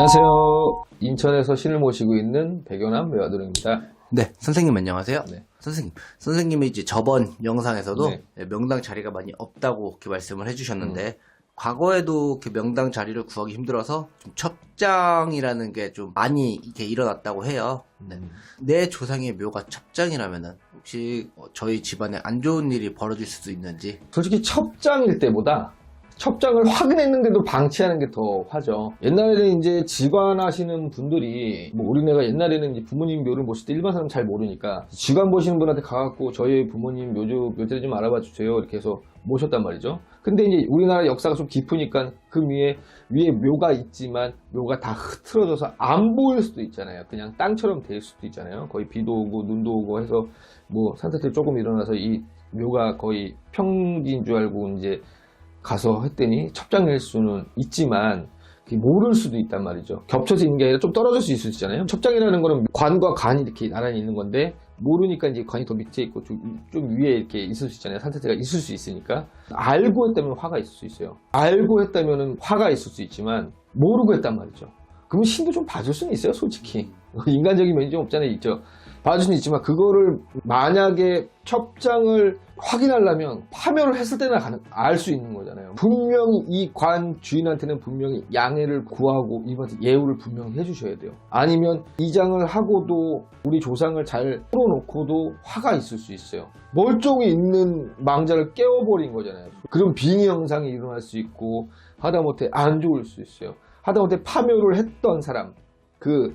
안녕하세요. 인천에서 신을 모시고 있는 백연암 외화도령입니다. 네, 선생님 안녕하세요. 네. 선생님, 선생님이 이제 저번 영상에서도 네. 명당 자리가 많이 없다고 이렇게 말씀을 해주셨는데 음. 과거에도 그 명당 자리를 구하기 힘들어서 좀 첩장이라는 게 좀 많이 이렇게 일어났다고 해요. 네. 내 조상의 묘가 첩장이라면은 혹시 어, 저희 집안에 안 좋은 일이 벌어질 수도 있는지 솔직히 첩장일 때보다 첩장을 확인했는데도 방치하는 게 더 화죠. 옛날에는 이제 직관하시는 분들이 뭐 우리네가 옛날에는 이제 부모님 묘를 모실 때 일반 사람 잘 모르니까 직관 보시는 분한테 가갖고 저희 부모님 묘주 묘대를 좀 알아봐 주세요 이렇게 해서 모셨단 말이죠. 근데 이제 우리나라 역사가 좀 깊으니까 그 위에 위에 묘가 있지만 묘가 다 흐트러져서 안 보일 수도 있잖아요. 그냥 땅처럼 될 수도 있잖아요. 거의 비도 오고 눈도 오고 해서 뭐 산사태 조금 일어나서 이 묘가 거의 평지인 줄 알고 이제 가서 했더니 첩장일 수는 있지만 모를 수도 있단 말이죠. 겹쳐서 있는 게 아니라 좀 떨어질 수 있을 수 있잖아요. 첩장이라는 거는 관과 간이 이렇게 나란히 있는 건데 모르니까 이제 관이 더 밑에 있고 좀, 좀 위에 이렇게 있을 수 있잖아요. 산태가 있을 수 있으니까 알고 했다면 화가 있을 수 있어요. 알고 했다면 화가 있을 수 있지만 모르고 했단 말이죠. 그러면 신도 좀 봐줄 수는 있어요, 솔직히. 인간적인 면이 좀 없잖아요, 있죠. 봐줄 수는 있지만 그거를 만약에 첩장을 확인하려면 파멸을 했을 때나 알 수 있는 거잖아요. 분명히 이 관 주인한테는 분명히 양해를 구하고 이번에 예우를 분명히 해주셔야 돼요. 아니면 이장을 하고도 우리 조상을 잘 풀어놓고도 화가 있을 수 있어요. 멀쩡히 있는 망자를 깨워버린 거잖아요. 그럼 빙의 현상이 일어날 수 있고 하다못해 안 좋을 수 있어요. 하다못해 파멸을 했던 사람, 그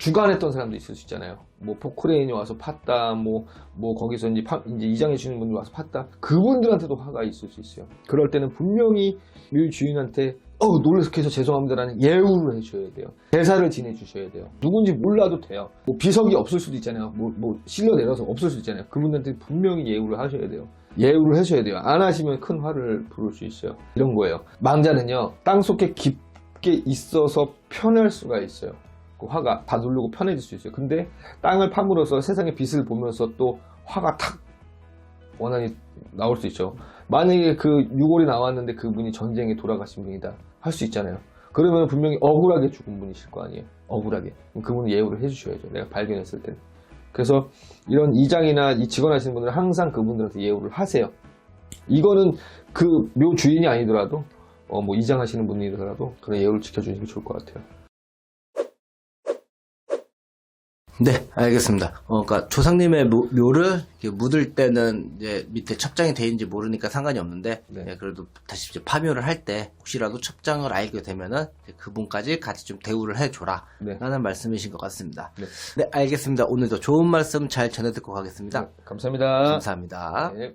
주관했던 사람도 있을 수 있잖아요. 뭐 포크레인이 와서 팠다, 뭐, 뭐 거기서 이제, 파- 이제 이장해 주는 분이 와서 팠다. 그분들한테도 화가 있을 수 있어요. 그럴 때는 분명히 묘 주인한테 어 놀래서 죄송합니다라는 예우를 해줘야 돼요. 대사를 지내주셔야 돼요. 누군지 몰라도 돼요. 뭐 비석이 없을 수도 있잖아요. 뭐, 뭐 실려 내려서 없을 수 있잖아요. 그분한테 분명히 예우를 하셔야 돼요. 예우를 하셔야 돼요. 안 하시면 큰 화를 부를 수 있어요. 이런 거예요. 망자는요, 땅 속에 깊게 있어서 편할 수가 있어요. 그 화가 다 누르고 편해질 수 있어요. 근데 땅을 파물어서 세상의 빛을 보면서 또 화가 탁 원한이 나올 수 있죠. 만약에 그 유골이 나왔는데 그분이 전쟁에 돌아가신 분이다 할 수 있잖아요. 그러면 분명히 억울하게 죽은 분이실 거 아니에요. 억울하게. 그분은 예우를 해주셔야죠. 내가 발견했을 때는. 그래서 이런 이장이나 이 직원 하시는 분들은 항상 그분들한테 예우를 하세요. 이거는 그 묘 주인이 아니더라도 어, 뭐 이장 하시는 분이더라도 그런 예우를 지켜주시는 게 좋을 것 같아요. 네, 알겠습니다. 어, 그러니까 조상님의 묘, 를 묻을 때는 이제 밑에 첩장이 돼 있는지 모르니까 상관이 없는데 네. 예, 그래도 다시 이제 파묘를 할 때 혹시라도 첩장을 알게 되면은 그분까지 같이 좀 대우를 해줘라 네. 라는 말씀이신 것 같습니다. 네. 네, 알겠습니다. 오늘도 좋은 말씀 잘 전해 듣고 가겠습니다. 감사합니다. 감사합니다. 네.